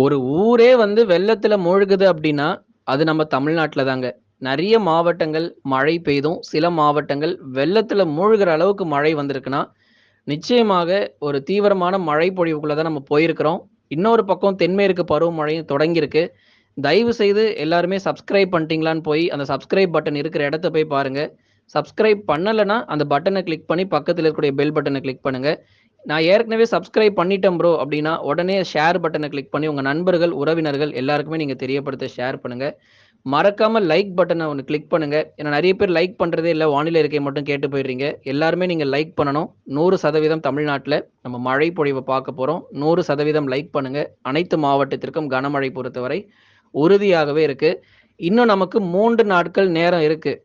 ஒரு ஊரே வந்து வெள்ளத்துல மூழ்குது அப்படின்னா, அது நம்ம தமிழ்நாட்டில் தாங்க. நிறைய மாவட்டங்கள் மழை பெய்தும், சில மாவட்டங்கள் வெள்ளத்துல மூழ்கிற அளவுக்கு மழை வந்திருக்குன்னா, நிச்சயமாக ஒரு தீவிரமான மழை பொழிவுக்குள்ள தான் நம்ம போயிருக்கிறோம். இன்னொரு பக்கம் தென்மேற்கு பருவமழையும் தொடங்கியிருக்கு. தயவு செய்து எல்லாருமே சப்ஸ்கிரைப் பண்ணிட்டீங்களான்னு போய் அந்த சப்ஸ்கிரைப் பட்டன் இருக்கிற இடத்த போய் பாருங்க. சப்ஸ்கிரைப் பண்ணலைன்னா அந்த பட்டனை கிளிக் பண்ணி பக்கத்தில் இருக்கக்கூடிய பெல் பட்டனை கிளிக் பண்ணுங்க. நான் ஏற்கனவே சப்ஸ்கிரைப் பண்ணிட்டேன் ப்ரோ அப்படின்னா, உடனே ஷேர் பட்டனை கிளிக் பண்ணி உங்கள் நண்பர்கள், உறவினர்கள் எல்லாருக்குமே நீங்கள் தெரியப்படுத்த ஷேர் பண்ணுங்கள் மறக்காமல் லைக் பட்டனை ஒன்று கிளிக் பண்ணுங்கள் ஏன்னா நிறைய பேர் லைக் பண்ணுறதே இல்லை வானிலை இருக்கை மட்டும் கேட்டு போயிடுறீங்க. எல்லாருமே நீங்கள் லைக் பண்ணணும். நூறு சதவீதம் தமிழ்நாட்டில் நம்ம மழை பொழிவை பார்க்க போகிறோம் நூறு சதவீதம் லைக் பண்ணுங்கள் அனைத்து மாவட்டத்திற்கும் கனமழை பொறுத்தவரை உறுதியாகவே இருக்குது இன்னும் நமக்கு மூன்று நாட்கள் நேரம் இருக்குது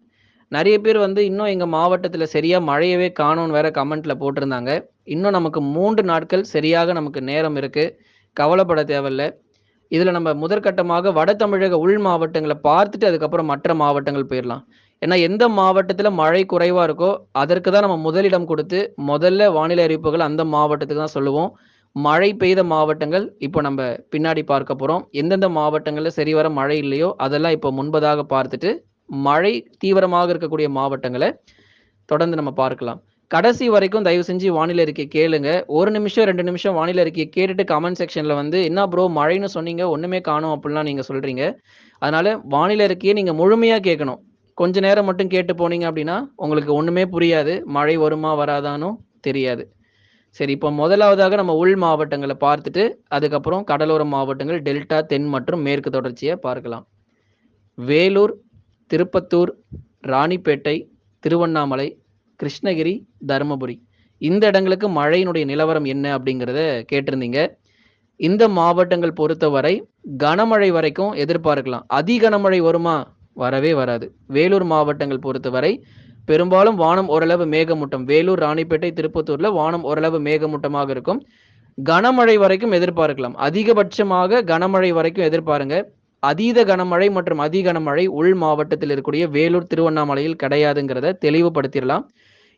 நிறைய பேர் வந்து இன்னும் எங்கள் மாவட்டத்தில் சரியாக மழையவே காணும்னு வேற கமெண்ட்ல போட்டிருந்தாங்க. இன்னும் நமக்கு மூன்று நாட்கள் சரியாக நமக்கு நேரம் இருக்கு. கவலைப்பட தேவையில்லை இதில் நம்ம முதற்கட்டமாக வட தமிழக உள் மாவட்டங்களை பார்த்துட்டு அதுக்கப்புறம் மற்ற மாவட்டங்கள் போயிடலாம் ஏன்னா எந்த மாவட்டத்தில் மழை குறைவாக இருக்கோ, அதற்கு தான் நம்ம முதலிடம் கொடுத்து முதல்ல வானிலை அறிவிப்புகள் அந்த மாவட்டத்துக்கு தான் சொல்லுவோம். மழை பெய்த மாவட்டங்கள் இப்போ நம்ம பின்னாடி பார்க்க போகிறோம் எந்தெந்த மாவட்டங்களில் சரிவர மழை இல்லையோ, அதெல்லாம் இப்போ முன்பதாக பார்த்துட்டு, மழை தீவிரமாக இருக்கக்கூடிய மாவட்டங்களை தொடர்ந்து நம்ம பார்க்கலாம். கடைசி வரைக்கும் தயவு செஞ்சு வானிலை அறிக்கைய கேளுங்க. ஒரு நிமிஷம், ரெண்டு நிமிஷம் வானிலை அறிக்கையை கேட்டுட்டு கமெண்ட் செக்ஷன்ல வந்து, "என்ன ப்ரோ மழைன்னு சொன்னீங்க, ஒண்ணுமே காணும் அப்படிலாம் நீங்க சொல்றீங்க. அதனால வானிலை அறிக்கையை நீங்க முழுமையா கேட்கணும். கொஞ்ச நேரம் மட்டும் கேட்டு போனீங்க அப்படின்னா, உங்களுக்கு ஒண்ணுமே புரியாது. மழை வருமா, வராதானோ தெரியாது. சரி, இப்போ முதலாவதாக நம்ம உள் மாவட்டங்களை பார்த்துட்டு, அதுக்கப்புறம் கடலோர மாவட்டங்கள், டெல்டா, தென் மற்றும் மேற்கு தொடர்ச்சியை பார்க்கலாம். வேலூர், திருப்பத்தூர், ராணிப்பேட்டை, திருவண்ணாமலை, கிருஷ்ணகிரி, தருமபுரி இந்த இடங்களுக்கு மழையினுடைய நிலவரம் என்ன அப்படிங்கிறத கேட்டிருந்தீங்க. இந்த மாவட்டங்கள் பொறுத்தவரை கனமழை வரைக்கும் எதிர்பார்க்கலாம். அதி கனமழை வருமா? வரவே வராது. வேலூர் மாவட்டங்கள் பொறுத்தவரை பெரும்பாலும் வானம் ஓரளவு மேகமூட்டம். வேலூர், ராணிப்பேட்டை, திருப்பத்தூர்ல வானம் ஓரளவு மேகமூட்டமாக இருக்கும். கனமழை வரைக்கும் எதிர்பார்க்கலாம். அதிகபட்சமாக கனமழை வரைக்கும் எதிர்பாருங்க. அதீத கனமழை மற்றும் அதி கனமழை உள் மாவட்டத்தில் இருக்கக்கூடிய வேலூர், திருவண்ணாமலையில் கிடையாதுங்கிறத தெளிவுபடுத்திடலாம்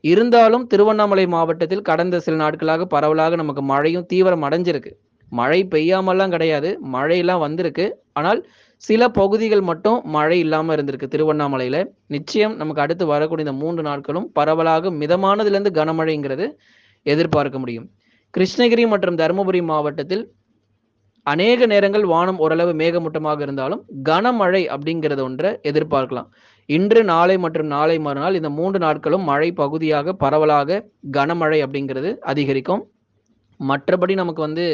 இருந்தாலும் திருவண்ணாமலை மாவட்டத்தில் கடந்த சில நாட்களாக பரவலாக நமக்கு மழையும் தீவிரம் அடைஞ்சிருக்கு. மழை பெய்யாமல்லாம் கிடையாது. மழையெல்லாம் வந்திருக்கு. ஆனால் சில பகுதிகள் மட்டும் மழை இல்லாமல் இருந்திருக்கு திருவண்ணாமலையில் நிச்சயம் நமக்கு அடுத்து வரக்கூடிய இந்த மூன்று நாட்களும் பரவலாக மிதமானதுலேருந்து கனமழைங்கிறது எதிர்பார்க்க முடியும். கிருஷ்ணகிரி மற்றும் தருமபுரி மாவட்டத்தில் அநேக நேரங்கள் வானம் ஓரளவு மேகமூட்டமாக இருந்தாலும், கனமழை அப்படிங்கிறது ஒன்றை எதிர்பார்க்கலாம். இன்று, நாளை மற்றும் நாளை மறுநாள் இந்த மூன்று நாட்களும் மழை பகுதியாக பரவலாக கனமழை அப்படிங்கிறது அதிகரிக்கும். மற்றபடி நமக்கு வந்து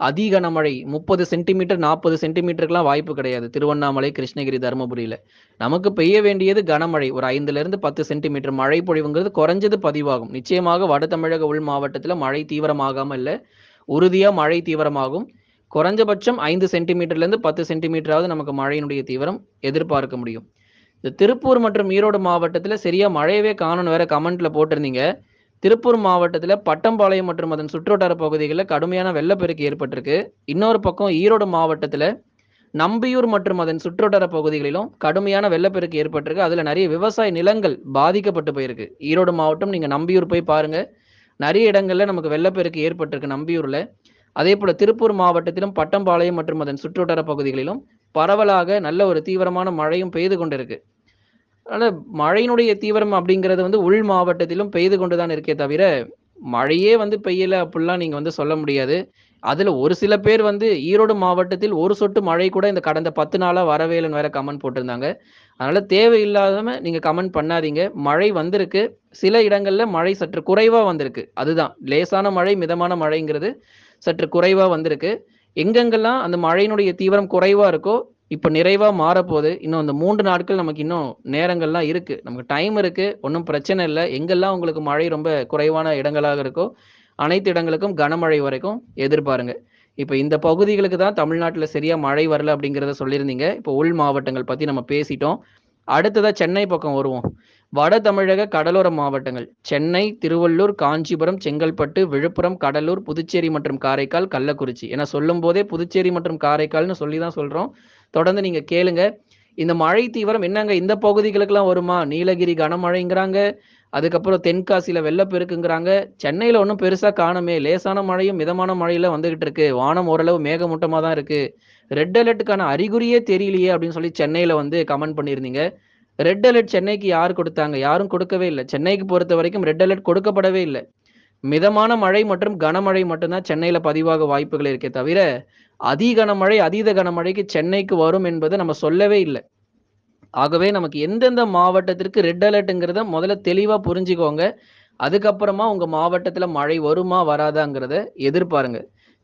அதி கனமழை 30 சென்டிமீட்டர், 40 சென்டிமீட்டருக்குலாம் வாய்ப்பு கிடையாது. திருவண்ணாமலை, கிருஷ்ணகிரி, தருமபுரியில் நமக்கு பெய்ய வேண்டியது கனமழை. ஒரு 5லிருந்து 10 சென்டிமீட்டர் மழை பொழிவுங்கிறது குறைஞ்சது பதிவாகும். நிச்சயமாக வட தமிழக உள் மாவட்டத்தில் மழை தீவிரமாகாமல் இல்லை உறுதியாக மழை தீவிரமாகும். குறைஞ்சபட்சம் ஐந்து சென்டிமீட்டர்லேருந்து 10 சென்டிமீட்டராவது நமக்கு மழையினுடைய தீவிரம் எதிர்பார்க்க முடியும். இந்த திருப்பூர் மற்றும் ஈரோடு மாவட்டத்தில் சரியாக மழையவே காணணும் வேற கமெண்ட்ல போட்டிருந்தீங்க. திருப்பூர் மாவட்டத்தில் பட்டம்பாளையம் மற்றும் அதன் சுற்றுவட்டார பகுதிகளில் கடுமையான வெள்ளப்பெருக்கு ஏற்பட்டிருக்கு. இன்னொரு பக்கம் ஈரோடு மாவட்டத்தில் நம்பியூர் மற்றும் அதன் சுற்றுவட்டார பகுதிகளிலும் கடுமையான வெள்ளப்பெருக்கு ஏற்பட்டிருக்கு. அதில் நிறைய விவசாய நிலங்கள் பாதிக்கப்பட்டு போயிருக்கு. ஈரோடு மாவட்டம் நீங்கள் நம்பியூர் போய் பாருங்கள் நிறைய இடங்களில் நமக்கு வெள்ளப்பெருக்கு ஏற்பட்டிருக்கு நம்பியூரில் அதேபோல திருப்பூர் மாவட்டத்திலும் பட்டம்பாளையம் மற்றும் அதன் சுற்றுவட்டார பகுதிகளிலும் பரவலாக நல்ல ஒரு தீவிரமான மழையும் பெய்து கொண்டிருக்கு. அதனால மழையினுடைய தீவிரம் அப்படிங்கிறது வந்து உள் மாவட்டத்திலும் பெய்து கொண்டு தான் இருக்கே தவிர, மழையே வந்து பெய்யல அப்படிலாம் நீங்க வந்து சொல்ல முடியாது. அதுல ஒரு சில பேர் வந்து ஈரோடு மாவட்டத்தில் ஒரு சொட்டு மழை கூட இந்த கடந்த 10 நாளா வரவே இல்லன்னு வேற கமெண்ட் போட்டிருந்தாங்க. அதனால தேவையில்லாதம நீங்க கமெண்ட் பண்ணாதீங்க. மழை வந்திருக்கு. சில இடங்கள்ல மழை சற்று குறைவா வந்திருக்கு. அதுதான் லேசான மழை, மிதமான மழைங்கிறது சற்று குறைவாக வந்திருக்கு. எங்கெங்கெல்லாம் அந்த மழையினுடைய தீவிரம் குறைவாக இருக்கோ, இப்போ நிறைவாக மாறப்போகுது இன்னும் அந்த மூன்று நாட்கள் நமக்கு இன்னும் நேரங்கள்லாம் இருக்குது நமக்கு டைம் இருக்குது ஒன்றும் பிரச்சனை இல்லை எங்கெல்லாம் உங்களுக்கு மழை ரொம்ப குறைவான இடங்களாக இருக்கோ, அனைத்து இடங்களுக்கும் கனமழை வரைக்கும் எதிர்பாருங்க. இப்போ இந்த பகுதிகளுக்கு தான் தமிழ்நாட்டில் சரியாக மழை வரல அப்படிங்கிறத சொல்லியிருந்தீங்க. இப்போ உள் மாவட்டங்கள் பற்றி நம்ம பேசிட்டோம். அடுத்ததாக சென்னை பக்கம் வருவோம். வட தமிழக கடலோர மாவட்டங்கள். சென்னை, திருவள்ளூர், காஞ்சிபுரம், செங்கல்பட்டு, விழுப்புரம், கடலூர், புதுச்சேரி மற்றும் காரைக்கால், கள்ளக்குறிச்சி. ஏன்னா சொல்லும்போதே புதுச்சேரி மற்றும் காரைக்கால்னு சொல்லி தான் சொல்றோம். தொடர்ந்து நீங்க கேளுங்க. இந்த மழை தீவிரம் என்னங்க இந்த பகுதிகளுக்கெல்லாம் வருமா? நீலகிரி கனமழைங்கிறாங்க. அதுக்கப்புறம் தென்காசியில வெள்ளப்பெருக்குங்கிறாங்க. சென்னையில ஒன்றும் பெருசா காணமே லேசான மழையும், மிதமான மழையில வந்துகிட்டு இருக்கு. வானம் ஓரளவு மேகமூட்டமா தான் இருக்கு. ரெட் அலர்ட்டுக்கான அறிகுறியே தெரியலையே! அப்படின்னு சொல்லி சென்னையில வந்து கமெண்ட் பண்ணியிருந்தீங்க. ரெட் அலர்ட் சென்னைக்கு யார் கொடுத்தாங்க? யாரும் கொடுக்கவே இல்லை சென்னைக்கு பொறுத்த வரைக்கும் ரெட் அலர்ட் கொடுக்கப்படவே இல்லை மிதமான மழை மற்றும் கனமழை மட்டும்தான் சென்னையில் சென்னையில பதிவாக வாய்ப்புகள் இருக்கே தவிர, அதி கனமழை, அதீத கனமழைக்கு சென்னைக்கு வரும் என்பது நம்ம சொல்லவே இல்லை ஆகவே நமக்கு எந்தெந்த மாவட்டத்திற்கு ரெட் அலர்ட்டுங்கிறத முதல்ல தெளிவா புரிஞ்சுக்கோங்க. அதுக்கப்புறமா உங்க மாவட்டத்தில் மழை வருமா? வராதாங்கிறத எதிர்பாருங்க.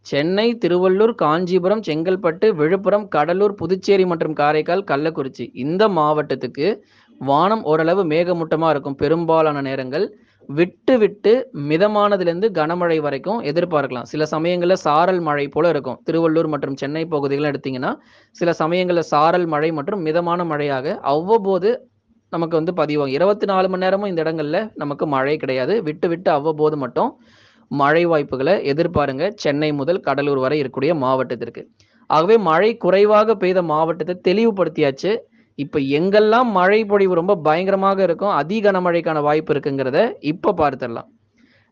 சென்னை, திருவள்ளூர், காஞ்சிபுரம், செங்கல்பட்டு, விழுப்புரம், கடலூர், புதுச்சேரி மற்றும் காரைக்கால், கள்ளக்குறிச்சி இந்த மாவட்டத்துக்கு வானம் ஓரளவு மேகமூட்டமாக இருக்கும் பெரும்பாலான நேரங்கள். விட்டு விட்டு மிதமானதுலேருந்து கனமழை வரைக்கும் எதிர்பார்க்கலாம். சில சமயங்களில் சாரல் மழை போல இருக்கும். திருவள்ளூர் மற்றும் சென்னை பகுதிகள எடுத்தீங்கன்னா, சில சமயங்களில் சாரல் மழை மற்றும் மிதமான மழையாக அவ்வப்போது நமக்கு வந்து பதிவாகும். 24 மணி நேரமும் இந்த இடங்களில் நமக்கு மழை கிடையாது. விட்டு விட்டு அவ்வப்போது மட்டும் மழை வாய்ப்புகளை எதிர்பாருங்க. சென்னை முதல் கடலூர் வரை இருக்கக்கூடிய மாவட்டத்திற்கு. ஆகவே மழை குறைவாக பெய்த மாவட்டத்தை தெளிவுபடுத்தியாச்சு. இப்ப எங்கெல்லாம் மழை பொழிவு ரொம்ப பயங்கரமாக இருக்கும், அதி கனமழைக்கான வாய்ப்பு இருக்குங்கிறத இப்ப பார்த்துடலாம்.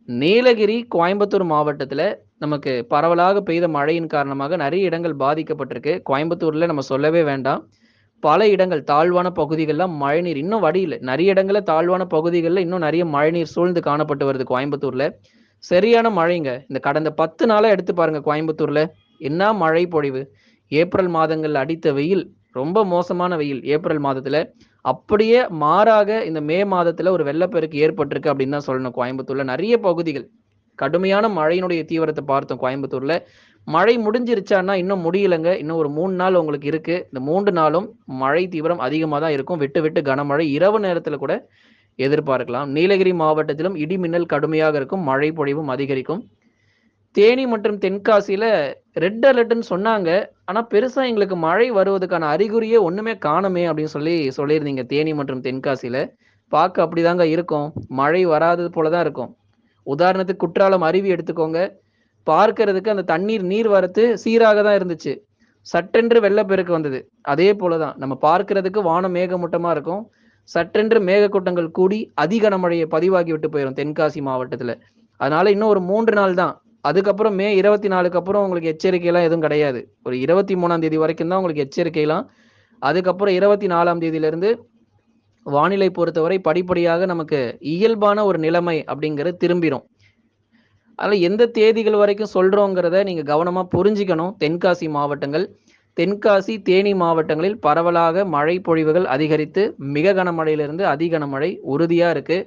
நீலகிரி, கோயம்புத்தூர் மாவட்டத்தில் நமக்கு பரவலாக பெய்த மழையின் காரணமாக நிறைய இடங்கள் பாதிக்கப்பட்டிருக்கு. கோயம்புத்தூர்ல நம்ம சொல்லவே வேண்டாம். பல இடங்கள் தாழ்வான பகுதிகள்ல மழைநீர் இன்னும் வடியல. நிறைய இடங்கள்ல தாழ்வான பகுதிகளில் இன்னும் நிறைய மழைநீர் சூழ்ந்து காணப்பட்டு வருது கோயம்புத்தூர்ல. சரியான மழைங்க. இந்த கடந்த பத்து நாளாக எடுத்து பாருங்க கோயம்புத்தூர்ல. என்ன மழை பொழிவு. ஏப்ரல் மாதங்கள் அடித்த வெயில் ரொம்ப மோசமான வெயில் ஏப்ரல் மாதத்துல அப்படியே மாறாக இந்த மே மாதத்துல ஒரு வெள்ளப்பெருக்கு ஏற்பட்டிருக்கு அப்படின்னு தான் சொல்லணும் கோயம்புத்தூர்ல. நிறைய பகுதிகள். கடுமையான மழையினுடைய தீவிரத்தை பார்த்தோம் கோயம்புத்தூர்ல. மழை முடிஞ்சிருச்சான்னா இன்னும் முடியலங்க. இன்னும் ஒரு மூணு நாள் உங்களுக்கு இருக்கு. இந்த மூன்று நாளும் மழை தீவிரம் அதிகமாக தான் இருக்கும். விட்டு விட்டு கனமழை இரவு நேரத்தில் கூட எதிர்பார்க்கலாம். நீலகிரி மாவட்டத்திலும் இடி, மின்னல் கடுமையாக இருக்கும். மழை பொழிவும் அதிகரிக்கும். தேனி மற்றும் தென்காசியில ரெட் அலர்ட்னு சொன்னாங்க. ஆனா பெருசா எங்களுக்கு மழை வருவதற்கான அறிகுறியே ஒண்ணுமே காணுமே அப்படின்னு சொல்லி சொல்லியிருந்தீங்க தேனி மற்றும் தென்காசியில. பார்க்க அப்படிதாங்க இருக்கும். மழை வராதது போல தான் இருக்கும். உதாரணத்துக்கு குற்றாலம் அருவி எடுத்துக்கோங்க. பார்க்கறதுக்கு அந்த தண்ணீர் நீர் வரத்து சீராக தான் இருந்துச்சு. சட்டென்று வெள்ளப்பெருக்கு வந்தது. அதே போல தான். நம்ம பார்க்கறதுக்கு வானம் மேகமூட்டமா இருக்கும். சற்றென்று மேகக்கூட்டங்கள் கூடி அதி கனமழைய பதிவாகிவிட்டு போயிடும் தென்காசி மாவட்டத்தில் அதனால இன்னும் ஒரு மூன்று நாள் தான். அதுக்கப்புறம் மே 24க்கு அப்புறம் உங்களுக்கு எச்சரிக்கையெல்லாம் எதுவும் கிடையாது. ஒரு 23ஆம் தேதி வரைக்கும் தான் உங்களுக்கு எச்சரிக்கைலாம். அதுக்கப்புறம் 24ஆம் தேதியிலிருந்து வானிலை பொறுத்தவரை படிப்படியாக நமக்கு இயல்பான ஒரு நிலைமை அப்படிங்கிறது திரும்பிடும் அதனால எந்த தேதிகள் வரைக்கும் சொல்கிறோங்கிறத நீங்கள் கவனமாக புரிஞ்சுக்கணும். தென்காசி மாவட்டங்கள். தென்காசி, தேனி மாவட்டங்களில் பரவலாக மழை பொழிவுகள் அதிகரித்து மிக கனமழையிலிருந்து அதி கனமழை உறுதியாக இருக்குது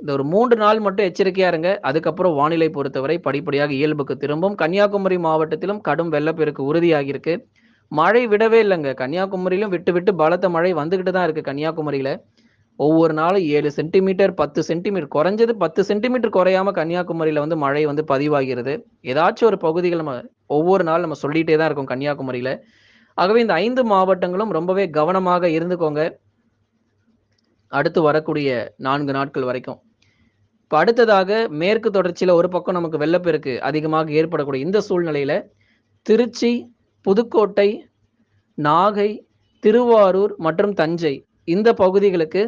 இந்த ஒரு மூன்று நாள் மட்டும் எச்சரிக்கையாக இருங்க. அதுக்கப்புறம் வானிலை பொறுத்தவரை படிப்படியாக இயல்புக்கு திரும்பும். கன்னியாகுமரி மாவட்டத்திலும் கடும் வெள்ளப்பெருக்கு உறுதியாகியிருக்கு. மழை விடவே இல்லைங்க கன்னியாகுமரியிலும் விட்டு விட்டு பலத்த மழை வந்துக்கிட்டு தான் இருக்குது கன்னியாகுமரியில் ஒவ்வொரு நாளும் ஏழு சென்டிமீட்டர், 10 சென்டிமீட்டர் குறைஞ்சது 10 சென்டிமீட்டர் குறையாம கன்னியாகுமரியில வந்து மழை வந்து பதிவாகிறது. ஏதாச்சும் ஒரு பகுதிகள் நம்ம ஒவ்வொரு நாள் நம்ம சொல்லிட்டே தான் இருக்கோம் கன்னியாகுமரியில. ஆகவே இந்த ஐந்து மாவட்டங்களும் ரொம்பவே கவனமாக இருந்துக்கோங்க. அடுத்து வரக்கூடிய நான்கு நாட்கள் வரைக்கும். இப்ப அடுத்ததாக மேற்கு தொடர்ச்சியில ஒரு பக்கம் நமக்கு வெள்ளப்பெருக்கு அதிகமாக ஏற்படக்கூடிய இந்த சூழ்நிலையில, திருச்சி, புதுக்கோட்டை, நாகை, திருவாரூர் மற்றும் தஞ்சை இந்த பகுதிகளுக்கு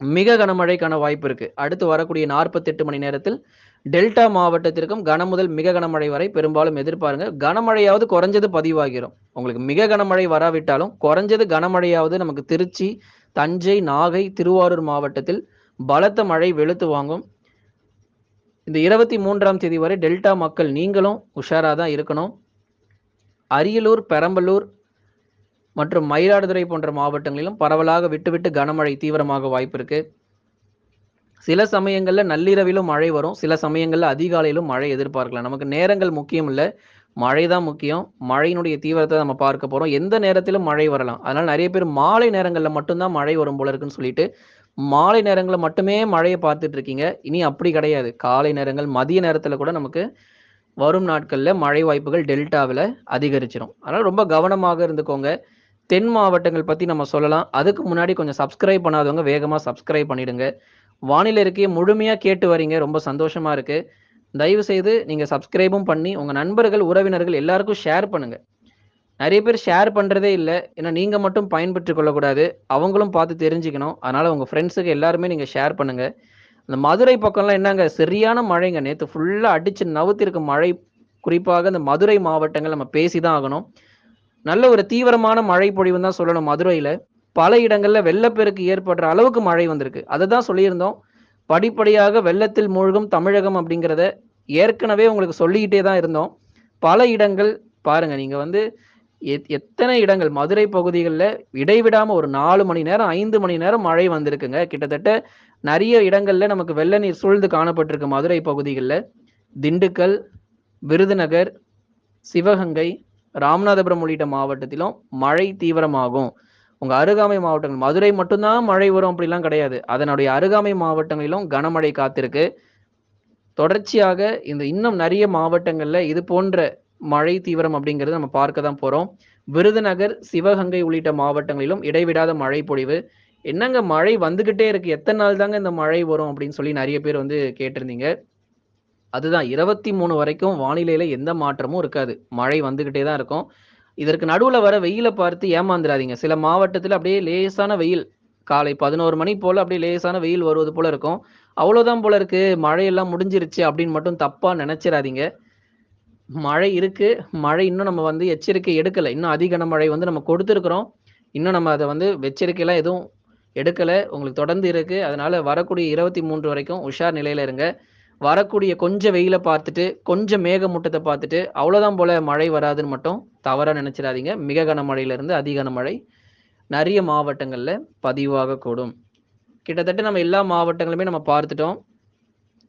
மிக கனமழைக்கான வாய்ப்பு இருக்கு. அடுத்து வரக்கூடிய 48 மணி நேரத்தில் டெல்டா மாவட்டத்திற்கும் கன முதல் மிக கனமழை வரை பெரும்பாலும் எதிர்பாருங்க. கனமழையாவது குறைஞ்சது பதிவாகிரும். உங்களுக்கு மிக கனமழை வராவிட்டாலும் குறைஞ்சது கனமழையாவது நமக்கு திருச்சி, தஞ்சை, நாகை, திருவாரூர் மாவட்டத்தில் பலத்த மழை வெளுத்து வாங்கும். இந்த 23ஆம் தேதி வரை டெல்டா மக்கள் நீங்களும் உஷாராக தான் இருக்கணும். அரியலூர், பெரம்பலூர் மற்றும் மயிலாடுதுறை போன்ற மாவட்டங்களிலும் பரவலாக விட்டு விட்டு கனமழை தீவிரமாக வாய்ப்பு இருக்கு. சில சமயங்களில் நள்ளிரவிலும் மழை வரும். சில சமயங்களில் அதிகாலையிலும் மழை எதிர்பார்க்கலாம். நமக்கு நேரங்கள் முக்கியம் இல்லை மழை தான் முக்கியம். மழையினுடைய தீவிரத்தை நம்ம பார்க்க போகிறோம் எந்த நேரத்திலும் மழை வரலாம். அதனால் நிறைய பேர் மாலை நேரங்களில் மட்டும்தான் மழை வரும் போல இருக்குன்னு சொல்லிட்டு, மாலை நேரங்களில் மட்டுமே மழையை பார்த்துட்டு இருக்கீங்க. இனி அப்படி கிடையாது. காலை நேரங்கள், மதிய நேரத்தில் கூட நமக்கு வரும் நாட்களில் மழை வாய்ப்புகள் டெல்டாவில் அதிகரிச்சிடும் அதனால் ரொம்ப கவனமாக இருந்துக்கோங்க. தென் மாவட்டங்கள் பத்தி நம்ம சொல்லலாம். அதுக்கு முன்னாடி கொஞ்சம் சப்ஸ்கிரைப் பண்ணாதவங்க வேகமா சப்ஸ்கிரைப் பண்ணிடுங்க. வானிலை இருக்கே முழுமையா கேட்டு வரீங்க. ரொம்ப சந்தோஷமா இருக்கு. தயவு செய்து நீங்க சப்ஸ்கிரைபும் பண்ணி, உங்க நண்பர்கள், உறவினர்கள் எல்லாருக்கும் ஷேர் பண்ணுங்க. நிறைய பேர் ஷேர் பண்றதே இல்லை ஏன்னா நீங்க மட்டும் பயன்பெற்று கொள்ளக்கூடாது. அவங்களும் பார்த்து தெரிஞ்சுக்கணும். அதனால உங்க ஃப்ரெண்ட்ஸுக்கு எல்லாருமே நீங்க ஷேர் பண்ணுங்க. இந்த மதுரை பக்கம்லாம் என்னங்க சரியான மழைங்க. நேற்று ஃபுல்லாக அடிச்சு நவுத்திருக்க மழை. குறிப்பாக இந்த மதுரை மாவட்டங்கள் நம்ம பேசி தான் ஆகணும். நல்ல ஒரு தீவிரமான மழை பொழிவுன்னு தான் சொல்லணும் மதுரையில் பல இடங்களில் வெள்ளப்பெருக்கு ஏற்படுற அளவுக்கு மழை வந்திருக்கு. அததான் சொல்லியிருந்தோம். படிப்படியாக வெள்ளத்தில் மூழ்கும் தமிழகம் அப்படிங்கிறத ஏற்கனவே உங்களுக்கு சொல்லிக்கிட்டே தான் இருந்தோம். பல இடங்கள் பாருங்க நீங்க வந்து எத் எத்தனை இடங்கள் மதுரை பகுதிகளில் இடைவிடாமல் ஒரு நாலு மணி நேரம், ஐந்து மணி நேரம் மழை வந்திருக்குங்க. கிட்டத்தட்ட நிறைய இடங்களில் நமக்கு வெள்ள நீர் சூழ்ந்து காணப்பட்டிருக்கு மதுரை பகுதிகளில் திண்டுக்கல், விருதுநகர், சிவகங்கை, ராமநாதபுரம் உள்ளிட்ட மாவட்டத்திலும் மழை தீவிரமாகும். உங்க அருகாமை மாவட்டங்கள் மதுரை மட்டும்தான் மழை வரும் அப்படிலாம் கிடையாது. அதனுடைய அருகாமை மாவட்டங்களிலும் கனமழை காத்திருக்கு. தொடர்ச்சியாக இந்த இன்னும் நிறைய மாவட்டங்கள்ல இது போன்ற மழை தீவிரம் அப்படிங்கிறத நம்ம பார்க்க தான் போறோம். விருதுநகர், சிவகங்கை உள்ளிட்ட மாவட்டங்களிலும் இடைவிடாத மழை பொழிவு. என்னங்க மழை வந்துகிட்டே இருக்கு. எத்தனை நாள் தாங்க இந்த மழை வரும் அப்படின்னு சொல்லி நிறைய பேர் வந்து கேட்டிருந்தீங்க. அதுதான் 23 வரைக்கும் வானிலையில எந்த மாற்றமும் இருக்காது. மழை வந்துகிட்டே தான் இருக்கும். இதற்கு நடுவுல வர வெயிலை பார்த்து ஏமாந்துராதீங்க. சில மாவட்டத்தில் அப்படியே லேசான வெயில். காலை 11 மணி போல அப்படியே லேசான வெயில் வருவது போல இருக்கும். அவ்வளோதான் போல இருக்கு. மழையெல்லாம் முடிஞ்சிருச்சு அப்படின்னு மட்டும் தப்பா நினச்சிடாதீங்க மழை இருக்கு. மழை இன்னும் நம்ம வந்து எச்சரிக்கை எடுக்கல. இன்னும் அதிகன மழை வந்து நம்ம கொடுத்துருக்குறோம் இன்னும் நம்ம அதை வந்து எச்சரிக்கையெல்லாம் எதுவும் எடுக்கல. உங்களுக்கு தொடர்ந்து இருக்கு. அதனால வரக்கூடிய 23 வரைக்கும் உஷார் நிலையில இருங்க. வரக்கூடிய கொஞ்சம் வெயிலை பார்த்துட்டு, கொஞ்சம் மேகமூட்டத்தை பார்த்துட்டு, அவ்வளோதான் போல மழை வராதுன்னு மட்டும் தவறாக நினச்சிடாதீங்க மிக கனமழையிலிருந்து அதி கனமழை நிறைய மாவட்டங்களில் பதிவாகக்கூடும். கிட்டத்தட்ட நம்ம எல்லா மாவட்டங்களுமே நம்ம பார்த்துட்டோம்.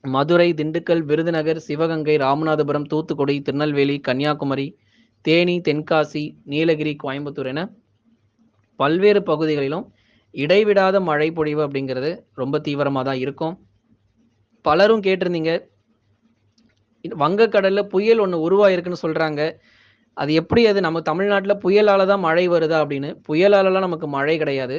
மதுரை, திண்டுக்கல், விருதுநகர், சிவகங்கை, ராமநாதபுரம், தூத்துக்குடி, திருநெல்வேலி, கன்னியாகுமரி, தேனி, தென்காசி, நீலகிரி, கோயம்புத்தூர் என பல்வேறு பகுதிகளிலும் இடைவிடாத மழை பொழிவு அப்படிங்கிறது ரொம்ப தீவிரமாக தான் இருக்கும். பலரும் கேட்டிருந்தீங்க. வங்கக்கடலில் புயல் ஒன்று உருவாயிருக்குன்னு சொல்கிறாங்க அது எப்படி அது நம்ம தமிழ்நாட்டில் புயலால் தான் மழை வருதா அப்படின்னு. புயலாலலாம் நமக்கு மழை கிடையாது.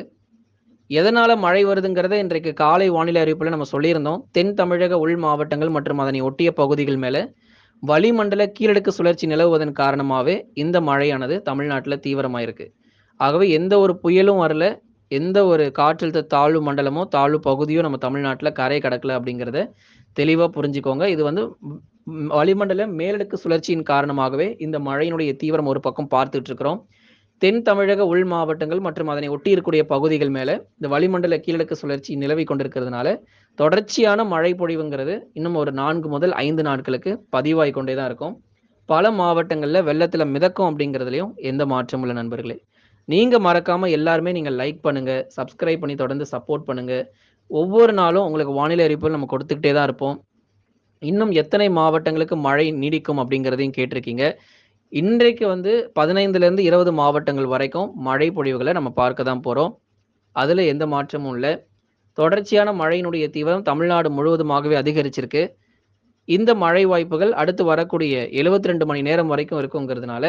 எதனால் மழை வருதுங்கிறத இன்றைக்கு காலை வானிலை அறிவிப்பில் நம்ம சொல்லியிருந்தோம். தென் தமிழக உள் மாவட்டங்கள் மற்றும் அதனை ஒட்டிய பகுதிகள் மேலே வளிமண்டல கீழடுக்கு சுழற்சி நிலவுவதன் காரணமாகவே இந்த மழையானது தமிழ்நாட்டில் தீவிரமாயிருக்கு. ஆகவே எந்த ஒரு புயலும் வரல. எந்த ஒரு காற்றழுத்த தாழ்வு மண்டலமோ, தாழ்வு பகுதியோ நம்ம தமிழ்நாட்டில் கரை கடக்கல அப்படிங்கிறத தெளிவாக புரிஞ்சுக்கோங்க. இது வந்து வளிமண்டல மேலடுக்கு சுழற்சியின் காரணமாகவே இந்த மழையினுடைய தீவிரம் ஒரு பக்கம் பார்த்துட்டு இருக்கிறோம். தென் தமிழக உள் மாவட்டங்கள் மற்றும் அதனை ஒட்டி இருக்கக்கூடிய பகுதிகள் மேலே இந்த வளிமண்டல கீழடுக்கு சுழற்சி நிலவி கொண்டிருக்கிறதுனால, தொடர்ச்சியான மழை பொழிவுங்கிறது இன்னும் ஒரு நான்கு முதல் ஐந்து நாட்களுக்கு பதிவாய் கொண்டே தான் இருக்கும். பல மாவட்டங்களில் வெள்ளத்தில் மிதக்கும் அப்படிங்கிறதுலையும் எந்த மாற்றமும் இல்லை நண்பர்களே. நீங்கள் மறக்காமல் எல்லாருமே நீங்கள் லைக் பண்ணுங்கள் சப்ஸ்கிரைப் பண்ணி தொடர்ந்து சப்போர்ட் பண்ணுங்கள் ஒவ்வொரு நாளும் உங்களுக்கு வானிலை அறிவிப்புகள் நம்ம கொடுத்துக்கிட்டே தான் இருப்போம். இன்னும் எத்தனை மாவட்டங்களுக்கு மழை நீடிக்கும் அப்படிங்கிறதையும் கேட்டிருக்கீங்க. இன்றைக்கு வந்து 15லேருந்து 20 மாவட்டங்கள் வரைக்கும் மழை பொழிவுகளை நம்ம பார்க்க தான் போகிறோம் அதில் எந்த மாற்றமும் இல்லை தொடர்ச்சியான மழையினுடைய தீவிரம் தமிழ்நாடு முழுவதுமாகவே அதிகரிச்சிருக்கு. இந்த மழை வாய்ப்புகள் அடுத்து வரக்கூடிய 72 மணி நேரம் வரைக்கும் இருக்குங்கிறதுனால,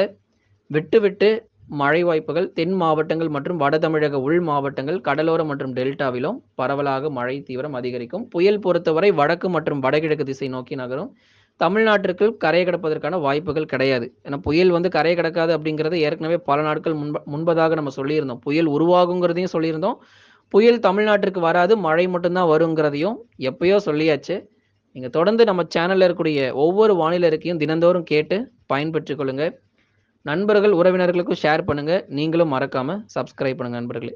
விட்டு விட்டு மழை வாய்ப்புகள் தென் மாவட்டங்கள் மற்றும் வட தமிழக உள் மாவட்டங்கள், கடலோர மற்றும் டெல்டாவிலும் பரவலாக மழை தீவிரம் அதிகரிக்கும். புயல் பொறுத்தவரை வடக்கு மற்றும் வடகிழக்கு திசை நோக்கி நகரும். தமிழ்நாட்டிற்கு கரை கடப்பதற்கான வாய்ப்புகள் கிடையாது. ஏன்னா புயல் வந்து கரை கடக்காது அப்படிங்கிறத ஏற்கனவே பல நாட்கள் முன்ப முன்பதாக நம்ம சொல்லியிருந்தோம். புயல் உருவாகுங்கிறதையும் சொல்லியிருந்தோம். புயல் தமிழ்நாட்டிற்கு வராது. மழை மட்டும்தான் வருங்கிறதையும் எப்பயோ சொல்லியாச்சு. நீங்கள் தொடர்ந்து நம்ம சேனலில் இருக்கக்கூடிய ஒவ்வொரு வானிலை இருக்கையும் தினந்தோறும் கேட்டு பயன்பெற்றுக்கொள்ளுங்க நண்பர்கள், உறவினர்களுக்கும் ஷேர் பண்ணுங்கள் நீங்களும் மறக்காமல் சப்ஸ்கிரைப் பண்ணுங்கள் நண்பர்களே.